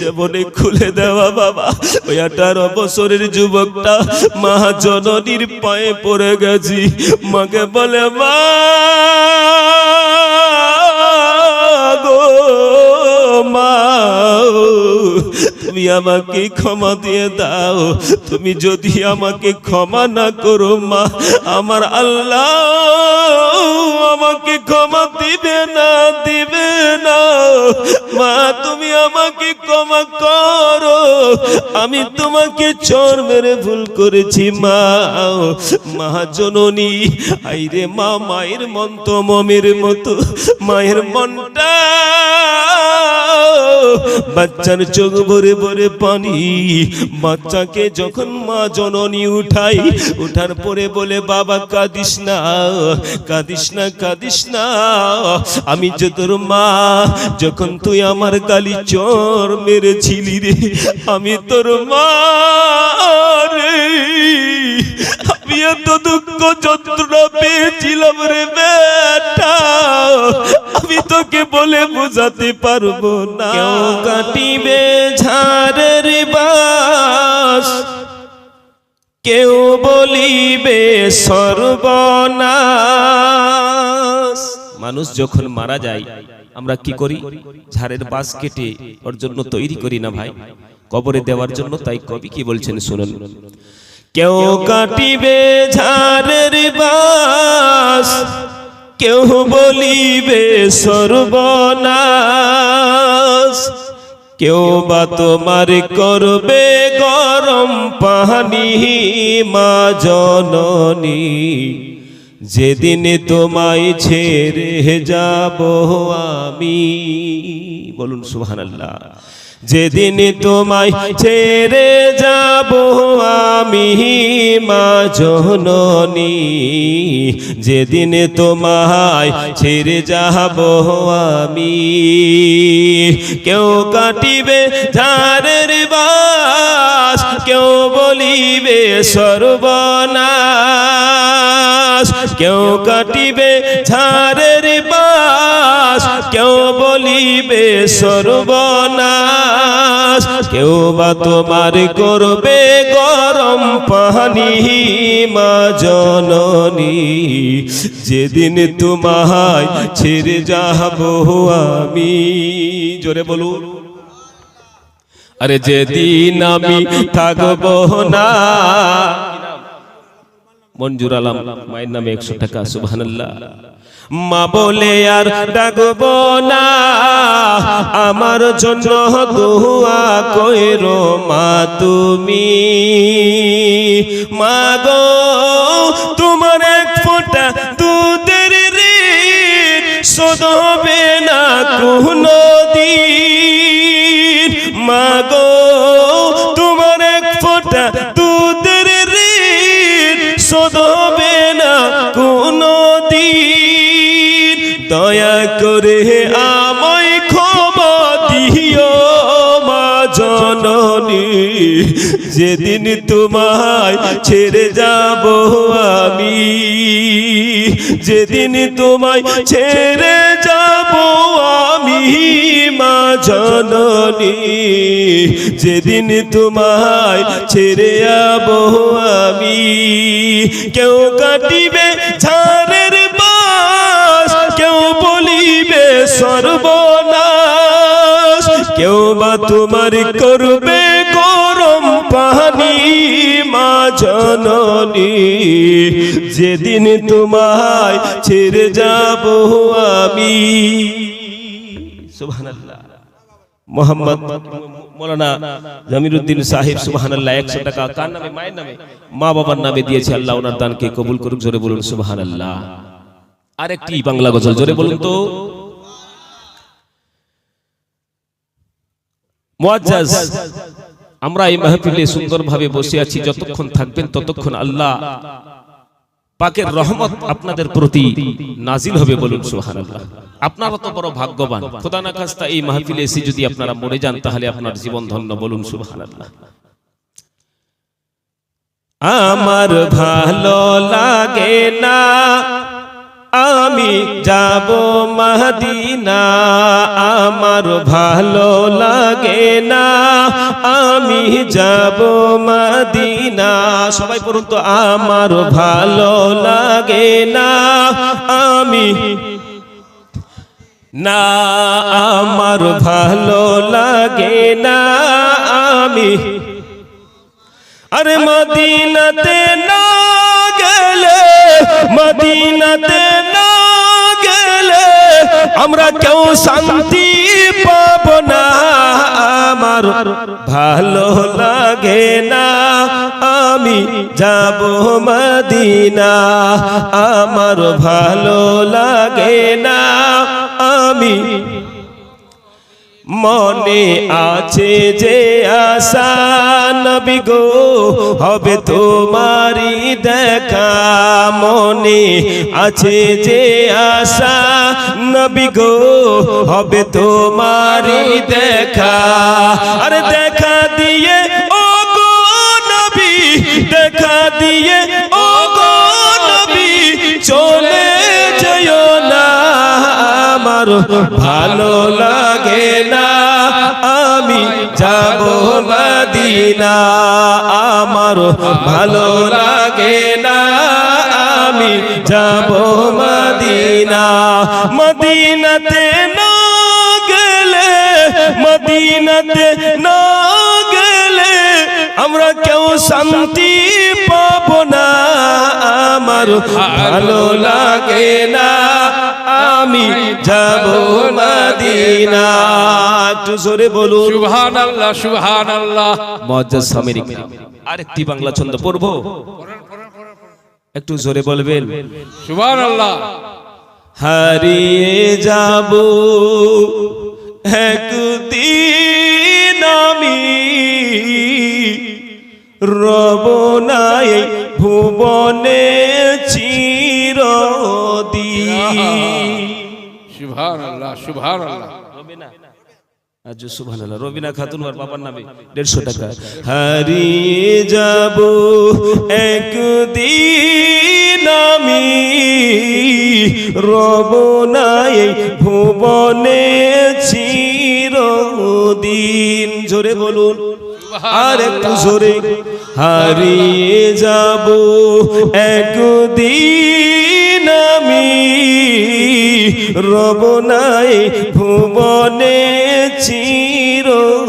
যেমনে খুলে দেওয়া বাবা। ওই আঠারো বছরের যুবকটা মা জননীর পায়ে পড়ে গেছি। মাকে বলে, মা মা তুমি আমাকে ক্ষমা দিয়ে দাও। তুমি যদি আমাকে ক্ষমা না করো, মা, আমার আল্লাহ আমাকে ক্ষমা দিবে না দিবে না। মা, তুমি আমাকে ক্ষমা করো। আমি তোমাকে চর মেরে ভুল করেছি, মা। মা, জননী, আইরে মা, মায়ের মন তো মমের মতো। মায়ের মনটা বাচ্চার চোখ ভরে ভরে পানি। বাচ্চাকে যখন মা জননী উঠাই উঠার পরে বলে, বাবা, কাঁদিস না কাঁদিস না কাঁদিস না। আমি যে তোর মা, যখন তুই আমার গালি চর মেরেছিলি রে, আমি তোর মা রে। এত দুঃখ যন্ত্রণা পেয়েছিলাম রে বেটা। আমি তোকে বলে বোঝাতে পারব না। কাটিবে ঝাড়ের বাস। কেউ বলিবে সর্বনাশ। মানুষ যখন মারা যায়, আমরা কি করি? ঝাড়ের বাস কেটে ওর জন্য তৈরি করি না ভাই। কবরে দেওয়ার জন্য তাই কবি কি বলছেন শুনুন। কেউ কাটিবে ঝাড়ের বাস কেউ বলিবে সর্বনাশ। কেউ বা তোমার করবে গরম পানি মা জননী যেদিন তোমায় ছেড়ে যাব আমি। বলুন সুবহানাল্লাহ। যেদিন তোমায় ছেড়ে যাব আমি মা জননী, যেদিন তোমায় ছেড়ে যাব আমি, কেউ কাটিবে ঝাড়ের বাস কেউ বলিবে সর্বনাশ, কেউ কাটিবে ঝাড়ের বাস, কেউ বলিবে সর্বনাশ, কেউ বা তোমার করবে গরম পানি মা জননী, যেদিন তোমায় ছেড়ে যাব আমি। জোরে বলুন। আরে যেদিন আমি থাকব না। মঞ্জুর আলম, মায়ের নামে একশো টাকা, সুবহানাল্লাহ। মা বলে, আর ডাকব না। আমার জন্য দোয়া কইরো মা তুমি। মা গো, তোমার এক ফোঁটা দুধের শোধ হবে না কোনো দিন মা গো তোমার এক ফোঁটা দুধের শোধ হবে না কোনো দিন দয়া করে আমায় ক্ষমা দিও মা জননী, যেদিন তোমায় ছেড়ে যাব আমি, যেদিন তোমায় ছেড়ে আমি মা জননী, যেদিন তোমায় ছেড়ে যাব আমি, কেউ কাটিবে ঝাড়ের বাস, কেউ বলিবে সর্বনাশ, কেউ বা তোমার করবে গরম পানি, মা জননী, যেদিন তোমায় ছেড়ে যাব আমি। আরেকটি বাংলা গজল, জোরে বলুন তো। আমরা এই মাহফিলে সুন্দরভাবে বসে আছি, যতক্ষণ থাকবেন ততক্ষণ আল্লাহ পাকের রহমত আপনাদের প্রতি নাজিল হবে বলুন আপনারা তো বড় ভাগ্যবান। খোদা না খাস্তা, এই মাহফিলে এসে যদি আপনারা মরে যান, তাহলে আপনার জীবন ধন্য। বলুন, সুবহানাল্লাহ। আমার ভালো লাগে না, আমি যাব মাদিনা। আমার ভালো লাগে না, আমি যাব মাদিনা। সবাই পড়ুন তো, আমার ভালো লাগে না, আমি না আমার ভালো লাগে না আমি। আরে মদিনাতে না গেলে, মদিনাতে না গেলে আমরা কেউ শান্তি পাব না। আমার ভালো লাগে না আমি যাব মদিনা। আমার ভালো লাগে না আমি। মনে আছে যে আশা নবী গো, হবে তোমারি দেখা। মনে আছে যে আশা নবী গো, হবে তোমারি দেখা। আরে দেখা দিয়ে, ও গো নবী, দেখা দিয়ে আমার ভালো লাগে না। আমি যাব মদিনা। আমার ভালো লাগে না। আমি যাব মদিনা। মদিনাতে না গেলে, মদিনাতে না শান্তি পাব না আমার ভালো লাগে না। আমি যাব মদিনা একটু জোরে বলুন। সুবহান আল্লাহ সুবহান আল্লাহ মজ্জাজ সামেরিক আরেকটি বাংলা ছন্দ পড়ব? একটু জোরে বলবেন। সুবহান আল্লাহ হারিয়ে যাব একদিন। রব নাই ভুবনে চিরদি সুবহান আল্লাহ সুবহান আল্লাহ আজ রবিনা খাতুন ওর বাবার নামে দেড়শো টাকা। হারিয়ে যাব একদিন আমি। রব নাই ভুবনে চিরদিন। জোরে বলুন। আর একটু জোরে হারিয়ে যাব। একদিন আমি রব নাই ভুবনে চিরদিন।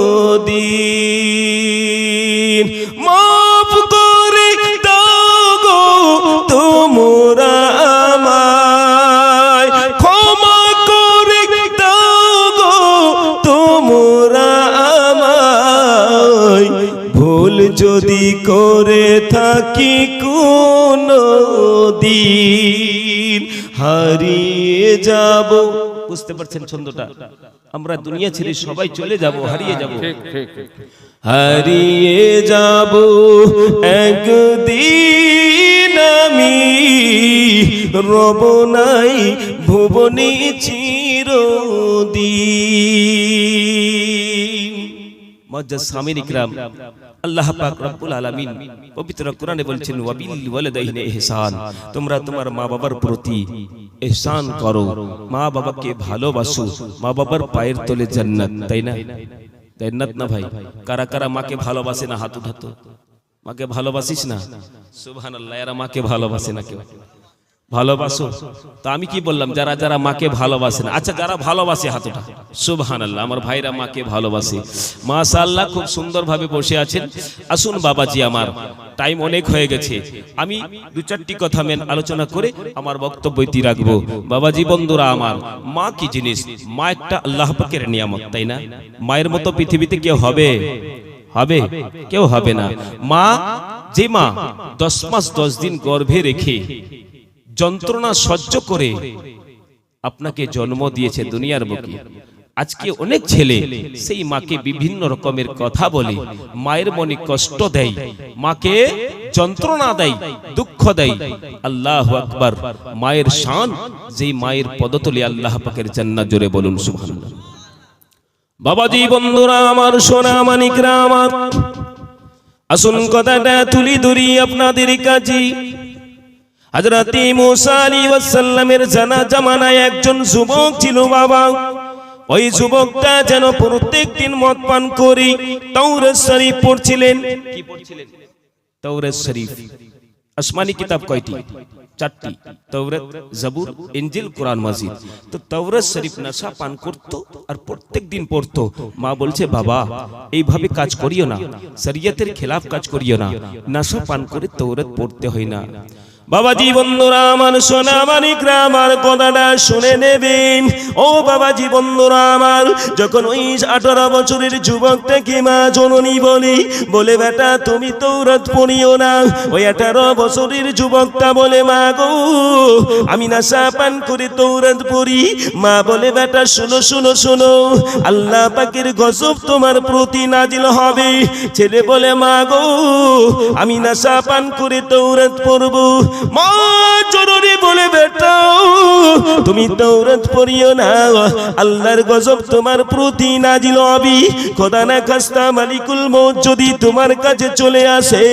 বুঝতে পারছেন ছন্দটা? আমরা দুনিয়া ছেড়ে সবাই চলে যাব হারিয়ে যাব। হারিয়ে যাব। একদিন আমি। রব নাই ভুবনে চিরদিন। মজ্জাজ স্বামীর ইকরাম। আল্লাহ পাক রব্বুল আলামিন পবিত্র কোরআনে বলছেন ওয়াবিল ওয়ালিদাইনি ইহসান। তোমরা তোমার মা বাবার প্রতি ইহসান করো। মা বাবাকে ভালোবাসো। মা বাবার পায়ের তলে জান্নাত, তাই না? জান্নাত না ভাই? কারা কারা মাকে ভালোবাসে না হাত উঠাতো? মাকে ভালোবাসিস না? সুবহানাল্লাহ, এরা মাকে ভালোবাসে না কেউ। ভালোবাসো? তা আমি কি বললাম? যারা যারা মাকে ভালোবাসে না আচ্ছা যারা ভালোবাসে হাতটা? সুবহান আল্লাহ আমার ভাইরা মাকে ভালোবাসে। মাশাআল্লাহ, খুব সুন্দরভাবে বসে আছেন। আসুন বাবাজি আমার, টাইম অনেক হয়ে গেছে। আমি দু চারটি কথা মেন আলোচনা করে আমার বক্তব্যটি রাখব। বাবাজি, বন্ধুরা আমার, মা কি জিনিস? মা একটা আল্লাহ পাকের নিয়ামত, তাই না? মায়ের মতো পৃথিবীতে কেউ হবে? হবে? কেউ হবে না। মা, যে মা দশ মাস দশ দিন গর্ভে রেখে যন্ত্রণা সহ্য করে আপনাকে জন্ম দিয়েছে দুনিয়ার বুকে। আজকে অনেক ছেলে সেই মাকে বিভিন্ন রকমের কথা বলে, মায়ের মনে কষ্ট দেয়, মাকে যন্ত্রণা দেয়, দুঃখ দেয়। আল্লাহ আকবার। মায়ের শান, যেই মায়ের পদতলে আল্লাহ পাকের জান্নাত জোরে বলুন সুবহানাল্লাহ। বাবাজি, বন্ধুরা, আমার সোনা মানিকরা আমার আসুন কথাটা তুলি ধরি আপনাদের কাছে। হযরত মুসা আলাইহিস সালামের জানা জামানায় একজন যুবক ছিল বাবা। ওই যুবকটা যেন প্রত্যেক দিন মদ পান করি তাওরাত শরীফ পড়ছিলেন। কি পড়ছিলেন? তাওরাত শরীফ। আসমানি কিতাব কয়টি? চারটি। তাওরাত জাবুর ইনজিল কোরআন মাজিদ। তো তাওরাত শরীফ নেশা পান করত আর প্রত্যেক দিন পড়তো। মা বলছে বাবা এইভাবে কাজ করিও না। শরীয়তের খেলাফ কাজ করিও না। নেশা পান করে তাওরাত পড়তে হয় না। বাবাজি বন্ধুরা আমার সোনা মানিকরা আমার কথাটা শুনে নেবেন। ও বাবাজি বন্ধুরা আমার যখন ওই আঠারো বছরের যুবকটাকে মা জননী বলি বলে বেটা তুমি তৌরত পড়িও না। ওই আঠারো বছরের যুবকটা বলে মা গো আমি নাশা পান করে তৌরত পড়ি। মা বলে বেটা শুনো শুনো শুনো আল্লাহ পাকের গজব তোমার প্রতি নাজিল হবে। ছেলে বলে মা গো আমি নাশা পান করে তৌরত পড়ব। মা জরুরি বলে বেটা, তুমি তৌরত পড়িও না। আল্লাহর গজব তোমার প্রতি নাজিল হবে। খোদা না খাস্তা মালিকুল মৌত যদি তোমার কাছে চলে আসে,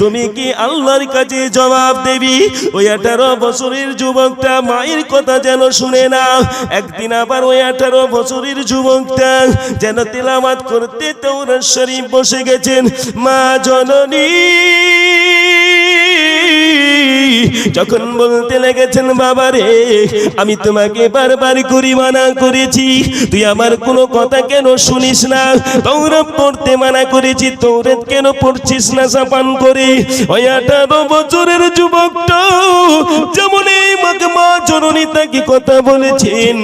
তুমি কি আল্লাহর কাছে জবাব দেবি? ওই আঠারো বছরের যুবকটা মায়ের কথা যেন শুনে না। একদিন আবার ওই আঠারো বছরের যুবকটা যেন তেলামাত করতে তৌরত শরীফ বসে গেছেন। মা, জননী যখন বলতে লেগেছেন বাবা রে আমি তোমাকে বারবার করি মানা করেছি। তুই আমার কোনো কথা কেন শুনিস না? তৌরব পড়তে মানা করেছি তৌরত কেন পড়ছিস না সাপান করে? ওই আঠারো বছরের যুবকটা যেমন এই মাকে মা জননী তাকে কথা বলেছেন।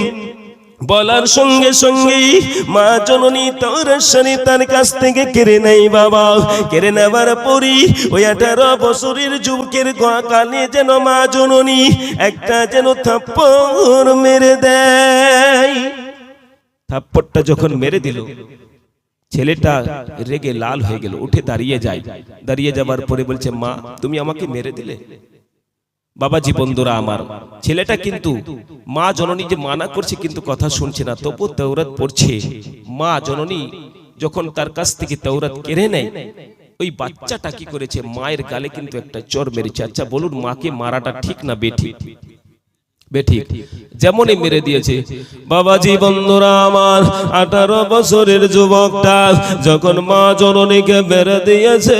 বলার সঙ্গে সঙ্গেই মা জননী তরসানি তার কাছ থেকে কেড়ে নেই বাবা। কেড়ে নেবার পরই ওই আঠারো বছরের যুবকের কানে যেন মা জননী একটা যেন থাপ্পড় মেরে দেয়। থাপ্পড়টা যখন মেরে দিল, ছেলেটা রেগে লাল হয়ে গেল, উঠে দাঁড়িয়ে যায়। দাঁড়িয়ে যাবার পরে বলছে, মা, তুমি আমাকে মেরে দিলে? বাবাজি বন্ধুরা আমার, ছেলেটা কিন্তু মা জননী যে মানা করছে কিন্তু কথা শুনছে না, তবু তৌরাত পড়ছে। মা জননী যখন তার কাছ থেকে তৌরাত কেড়ে নেয়, ওই বাচ্চাটা কি করেছে, মায়ের গালে কিন্তু একটা চর মেরেছে। আচ্ছা বলুন, মাকে মারাটা ঠিক না, বেঠিক? বেঠিক। যেমনই মেরে দিয়েছে। বাবাজি বন্ধুরা আমার আঠারো বছরের যুবকটা যখন মা জননীকে বেড়ে দিয়েছে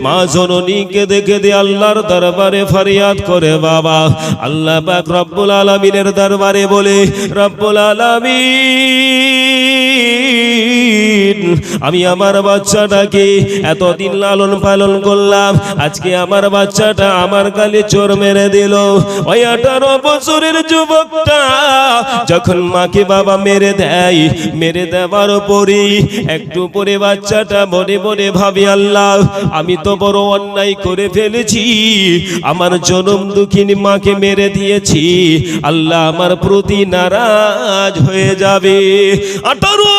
মা জননীকে দেখে দিয়ে আল্লাহর দরবারে ফরিয়াদ করে বাবা। আল্লাহ পাক রব্বুল আলমিনের দরবারে বলে রব্বুল আলমিন আমি আমার বাচ্চাটাকে এতদিন লালন পালন করলাম, আজকে আমার বাচ্চাটা আমার গালে চোর মেরে দিল। ওই আঠারো বছরের যুবকটা যখন মাকে বাবা মেরে দেয়, মেরে দেওয়ার পরই একটু পরে বাচ্চাটা মনে মনে ভাবি, আল্লাহ, আমি তো বড় অন্যায় করে ফেলেছি, আমার জনম দুঃখিনী মাকে মেরে দিয়েছি, আল্লাহ আমার প্রতি নারাজ হয়ে যাবে। আঠারো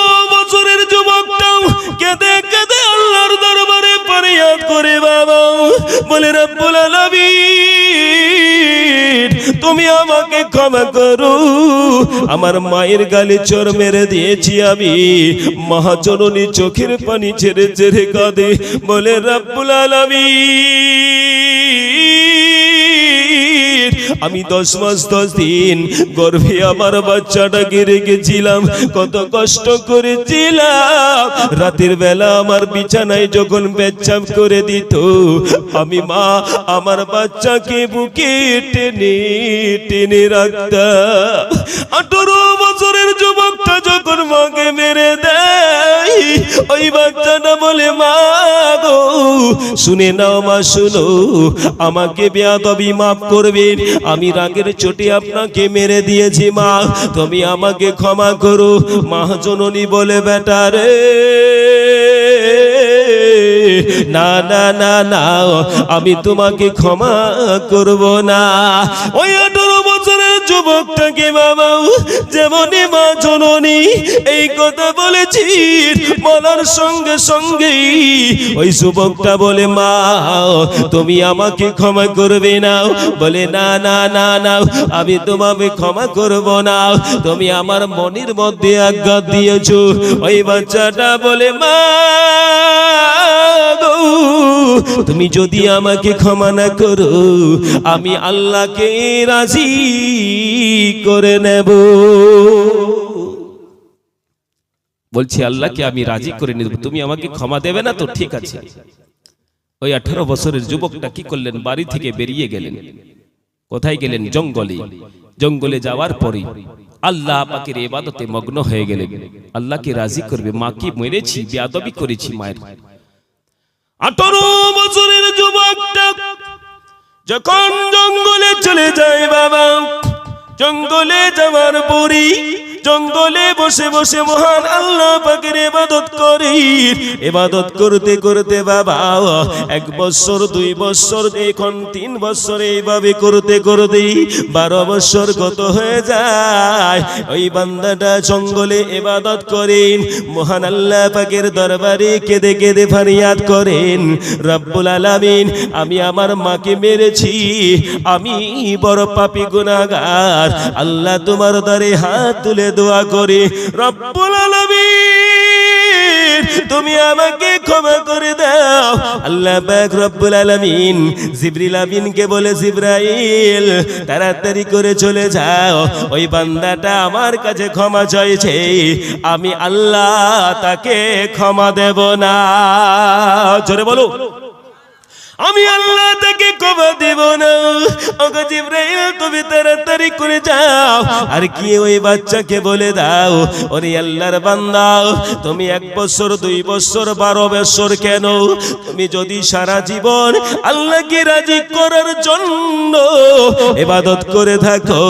যুবকটাও কেঁদে কেঁদে আল্লাহর দরবারে ফরিয়াদ করে বাবা। বলে, রব্বুল আলামিন, তুমি আমাকে ক্ষমা করো। আমার মায়ের গালে চোর মেরে দিয়েছি আমি। মহাজননী চোখের পানি ছেড়ে ছেড়ে কাঁদে। বলে, রব্বুল আলামিন আমি দশ মাস, দশ দিন গর্ভে আমার বাচ্চাটাকে রেখেছিলাম কত কষ্ট করেছিলাম। রাতের বেলা আমার বিছানায় যখন পেচ্ছাপ করে দিত, আমি মা, আমার বাচ্চাকে বুকে টেনে টেনে রাখতাম। আঠারো বছরের যুবকটা যখন মাকে মেরে দেয়, ওই বাচ্চাটা বলে, মা শুনে নাও মা, শুনো। আমাকে বেয়াদবি মাফ করবেন আমি রাগের চোটে আপনাকে মেরে দিয়েছি, মা। তুমি আমাকে ক্ষমা করো। মা জননী বলে, বেটা রে। না না না না, আমি তোমাকে ক্ষমা করব না। ওই যুবকটাকে বাবা যেমনই মা জননী, এই কথা বলেছি বলার সঙ্গে ওই যুবকটা বলে, মা, তুমি আমাকে ক্ষমা করবে না। বলে, না না না না, আমি তোমাকে ক্ষমা করব না। তুমি আমার মনের মধ্যে আজ্ঞা দিয়েছ। ওই বাচ্চাটা বলে, মা তুমি যদি আমাকে ক্ষমা না করো, আমি আল্লাহকে রাজি করে নেব। বলছি, আল্লাহকে আমি রাজি করে নেব। তুমি আমাকে ক্ষমা দেবে না তো? ঠিক আছে। ওই আঠারো বছরের যুবকটা কি করলেন? বাড়ি থেকে বেরিয়ে গেলেন। কোথায় গেলেন? জঙ্গলে। জঙ্গলে যাওয়ার পরে আল্লাহ পাকের এবাদতে মগ্ন হয়ে গেলেন। আল্লাহকে রাজি করবে। মাকে মেরেছি? বেয়াদবি করেছি মায়ের। আঠারো বছরের যুবকটা যখন জঙ্গলে চলে যায় বাবা জঙ্গলে যাওয়ার পরই জঙ্গলে বসে বসে মহান আল্লাহ পাকের এবাদত করি এবাদত করতে করতে বাবা, এক বছর, দুই বছর, এখন তিন বছর এইভাবে করতে করতে বারো বছর গত হয়ে যায়। ওই বান্দাটা জঙ্গলে এবাদত করেন, মহান আল্লাহ পাকের দরবারে কেঁদে কেঁদে ফারিয়াদ করেন। রব্বুল আলামিন, আমি আমার মাকে মেরেছি, আমি বড় পাপী গুনাহগার। আল্লাহ তোমার দ্বারে হাত তুলে দোয়া করি। রব্বুল আলামিন, তুমি আমাকে ক্ষমা করে দাও। আল্লাহ পাক রব্বুল আলামিন জিবরিল আমিনকে বলে, জিব্রাইল, তাড়াতাড়ি করে চলে যাও। ওই বান্দাটা আমার কাছে ক্ষমা চাইছে। আমি আল্লাহ তাকে ক্ষমা দেব না। জোরে বলো। আমি আল্লাহ তাকে ক্ষমা দেব না। ওগো জিব্রাইল, তুমি তাড়াতাড়ি করে যাও। আর কি ওই বাচ্চাকে বলে দাও? ওরে আল্লাহর বান্দা, তুমি এক বছর, দুই বছর, বারো বছর কেন? তুমি যদি সারা জীবন আল্লাহকে রাজি করার জন্য এবাদত করে থাকো,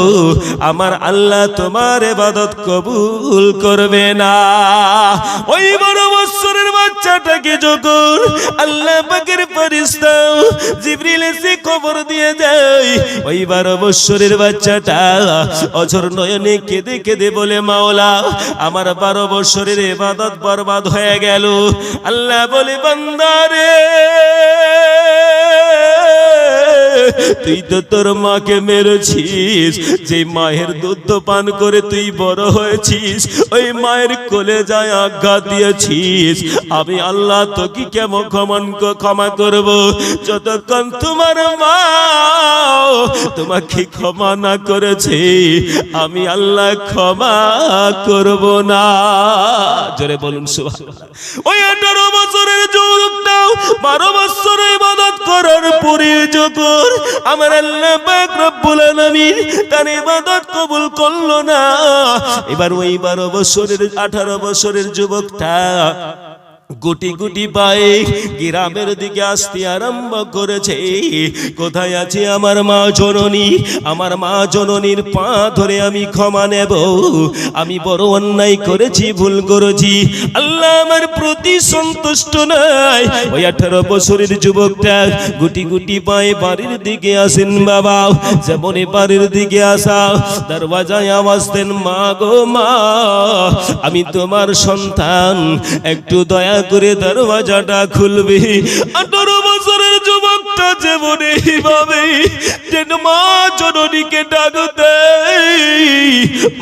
আমার আল্লাহ তোমার এবাদত কবুল করবে না। ওই বড় বছরের বাচ্চাটাকে যখন আল্লাহ পাকের ফেরেশতা জিবরিল এসে খবর দিয়ে যায় ওই বারো বছরের বাচ্চাটা অঝর নয়নে কেঁদে কেঁদে বলে, মাওলা, আমার বারো বছরের ইবাদত বরবাদ হয়ে গেল। আল্লাহ বলে তুই তো তোর মাকে মেরেছিস, যে মায়ের দুধ পান করে তুই বড় হয়েছিস, ওই মায়ের কোলে যায় আজ্ঞা দিয়েছিস। আমি আল্লাহ তোকে কেমন ক্ষমা ক্ষমা করব? যতক্ষণ তোমার মা তোমাকে ক্ষমা না করেছে, আমি আল্লাহ ক্ষমা করব না। জোরে বলুন, সুবহানাল্লাহ। ওই আঠারো বছরের যুবকটাও বারো বছরের ইবাদত করার পরে যখন আমার আল্লাহ পাক রব্বুল আলামিন তার ইবাদত কবুল করল না, এবার ওই বারো বছরের, আঠারো বছরের যুবকটা গুটি গুটি পায়ে গ্রামের দিকে আসতে আরম্ভ করেছে। কোথায় আছে আমার মা জননী? আমার মা জননীর পা ধরে আমি ক্ষমা নেব। আমি বড় অন্যায় করেছি, ভুল করেছি। আল্লাহ আমার প্রতি সন্তুষ্ট নাই। ওই আঠারো বছরের যুবকটা গুটি গুটি পায়ে বাড়ির দিকে আসেন বাবা। যেমন বাড়ির দিকে আসা, দরওয়াজায় আওয়াজ দেন, মা গো মা, আমি তোমার সন্তান। একটু দয়া করে দরওয়াজাটা খুলবি। আঠারো বছরের যুবকটা যেমন এইভাবে যেন মা জননীকে ডাক দেয়।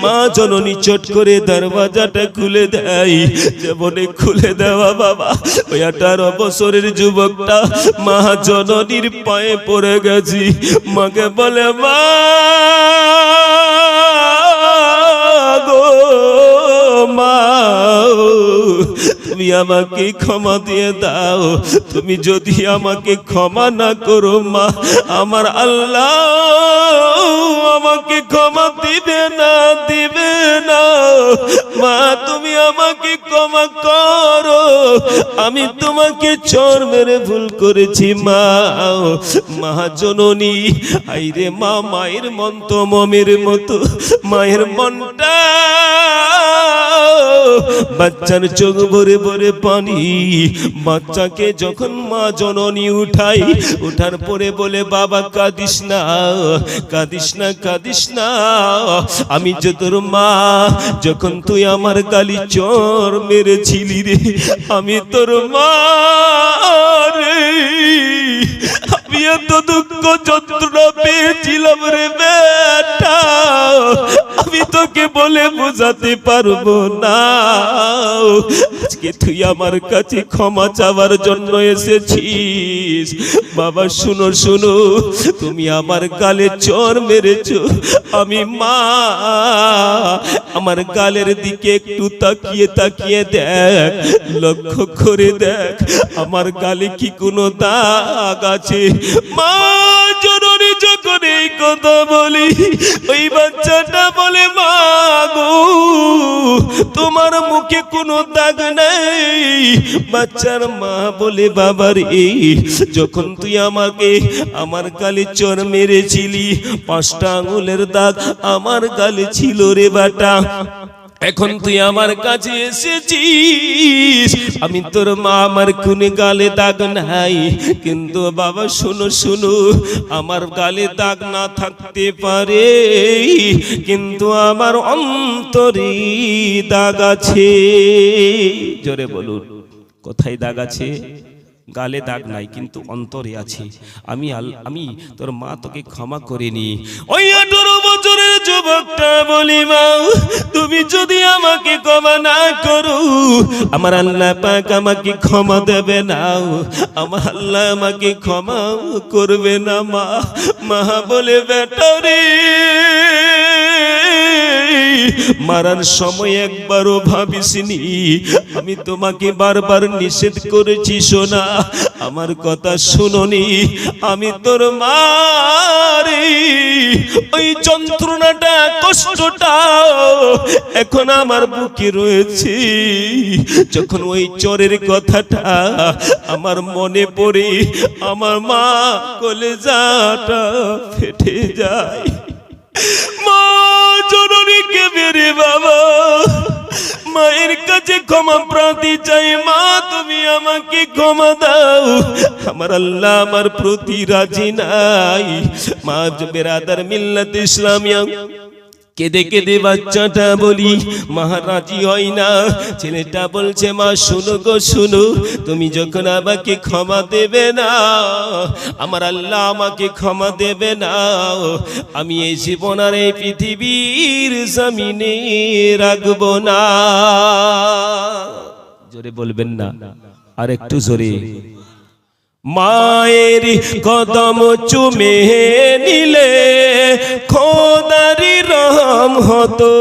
মা জননী চট করে দরওয়াজাটা খুলে দেয়। যেমন খুলে দেওয়া বাবা, ওই আঠারো বছরের যুবকটা মা জননীর পায়ে পড়ে গেছি। মাকে বলে, মা গো, মা তুমি আমাকে ক্ষমা দিয়ে দাও। তুমি যদি আমাকে ক্ষমা না করো মা, আমার আল্লাহ আমাকে ক্ষমা দিবে। না, দিবে না। মা, তুমি আমাকে ক্ষমা করো। আমি তোমাকে চর মেরে ভুল করেছি, মা। মা, জননী, আইরে মা, মায়ের মন তো মমের মতো। মায়ের মনটা। বাচ্চার চোখ ভরে ভরে পানি। বাচ্চাকে যখন মা, জননী উঠাই, উঠার পরে বলে, বাবা, কাঁদিস না কাঁদিস না কাঁদিস না। আমি যে তোর মা, যখন তুই আমার গালি চর মেরেছিলি রে, আমি তোর মা রে। আমি এত দুঃখ যন্ত্রণা পেয়েছিলাম রে বেটা। আমি তোকে বলে বোঝাতে পারব না। আজকে তুই আমার কাছে ক্ষমা চাওয়ার জন্য এসেছিস। বাবা, শুনো শুনো, তুমি আমার গালে চর মেরেছো। আমি মা আমার গালের দিকে একটু তাকিয়ে তাকিয়ে দেখ, লক্ষ্য করে দেখ, আমার গালে কি কোনো দাগ আছে? মা যখন এই কথা বলি, ওই বাচ্চাটা বলে, মা গো, তোমার মুখে কোনো দাগ নেই। বাচ্চার মা বলে, বাবার এই যখন তুই আমাকে আমার গালে চর মেরেছিলি, পাঁচটা আঙুলের দাগ আমার গালে ছিল রে বাটা। এখন তুই আমার কাছে এসেছিস। আমি তোর মা আমার কোনে গালে দাগ নাই। কিন্তু বাবা শুনো শুনো আমার গালে দাগ না থাকতে পারে। কিন্তু আমার অন্তরে দাগ আছে। জোরে বলুন কোথায় দাগ আছে? গালে দাগ নাই কিন্তু অন্তরে আছে। আমি আমি তোর মা তোকে ক্ষমা করিনি ওই বছরের যুবকটা বলি মা তুমি যদি আমাকে ক্ষমা না করো, আমার আল্লাহ পাক আমাকে ক্ষমা দেবে না। আমার আল্লাহ আমাকে ক্ষমা করবে না, মা। মা বলে, বেটা রে। মারার সময় একবারও ভাবিসনি। আমি তোমাকে বারবার নিষেধ করেছি, সোনা। আমার কথা শুনোনি। আমি তোর মারি ওই যন্ত্রণাটা, কষ্টটা এখন আমার বুকে রয়েছে। যখন ওই চরের কথাটা আমার মনে পড়ে, আমার মা কলেজাটা ফেটে যায়। মা! জননীকে মেরে বাবা? মায়ের কাছে ক্ষমা প্রার্থী চাই, মা, তুমি আমাকে ক্ষমা দাও। আমার আল্লাহ আমার প্রতি রাজি নাই। মা বেরাদার মিল্লাত ইসলামিয়া। কেঁদে কেঁদে বাচ্চাটা বলি, মহারাজি, হয় না। ছেলেটা বলছে, মা, শুনো গো, শুনো, তুমি যখন আমাকে ক্ষমা দেবে না, আমার আল্লাহ আমাকে ক্ষমা দেবে না, আমি এই জীবন আর এই পৃথিবীর জমিনে রাখব না। জোরে বলবেন না, আর একটু জোরে। মায়ের কদম চুমে নিলে হতো।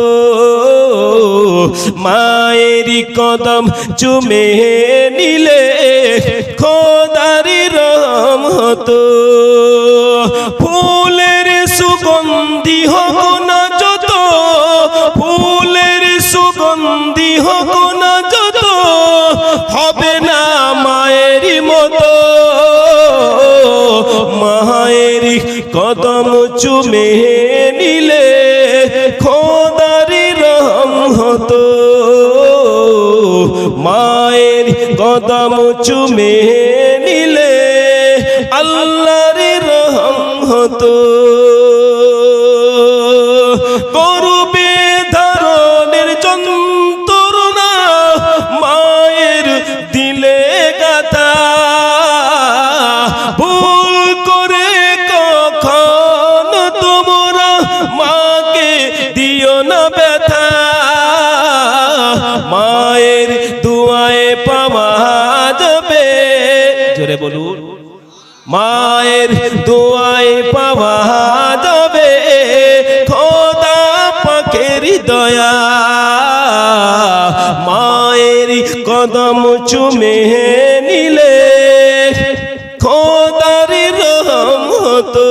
মায়ের কদম চুমে নিলে খোদারি রহম হতো। ফুলের সুগন্ধি হোক না যত, ফুলের সুগন্ধি হোক না যত, হবে না মায়ের মতো। মায়ের কদম চুমে নিলে হতো মায়ের কদম চুমে নিলে আল্লাহর রহম হতো। দোয়ায় পাওয়া যাবে। খোদা পাখের দয়া। মায়ের কদম চুমে নিলে খোদার রহম হতো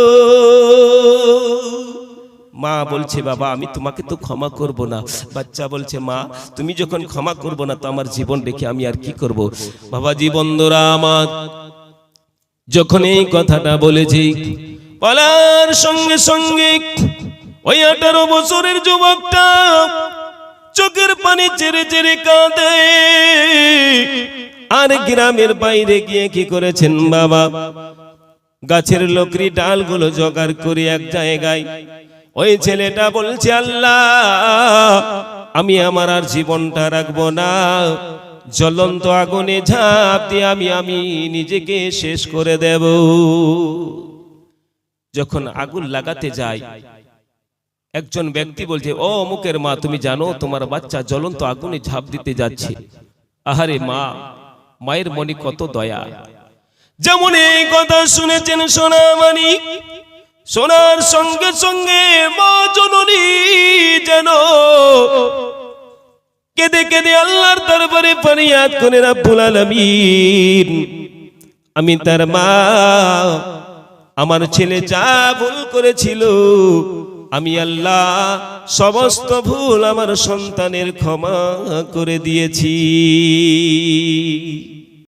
মা বলছে, বাবা, আমি তোমাকে তো ক্ষমা করব না। বাচ্চা বলছে, মা, তুমি যখন ক্ষমা করব না, তো আমার জীবন রেখে আমি আর কি করব? বাবা জীবনদরা আমার যখন এই কথাটা বলেছি বলার সঙ্গে সঙ্গে ওই আঠারো বছরের যুবকটা চোখের পানি চেরে চেরে কাঁদে। আর গ্রামের বাইরে গিয়ে কি করেছেন বাবা? গাছের লকড়ি ডালগুলো জোগাড় করে এক জায়গায় ওই ছেলেটা বলছে আল্লাহ আমি আমার আর জীবনটা রাখব না। জ্বলন্ত আগুনে ঝাঁপ দিয়ে আমি আমি নিজেকে শেষ করে দেব। যখন আগুন লাগাতে যায় একজন ব্যক্তি বলছে, ও অমুকের মা, তুমি জানো, তোমার বাচ্চা জ্বলন্ত আগুনে ঝাঁপ দিতে যাচ্ছে। আহারে মা, মায়ের মনে কত দয়া। যেমন এই কথা শুনেছেন সোনা সোনামানি সোনার সঙ্গে সঙ্গে মা জননী যেন কেঁদে কেঁদে আল্লাহর দরবারে ফরিয়াদ করে, রাব্বুল আলামিন, আমি তার মা, আমার ছেলে যা ভুল করেছিল, আমি আল্লাহ সমস্ত ভুল আমার সন্তানের ক্ষমা করে দিয়েছি।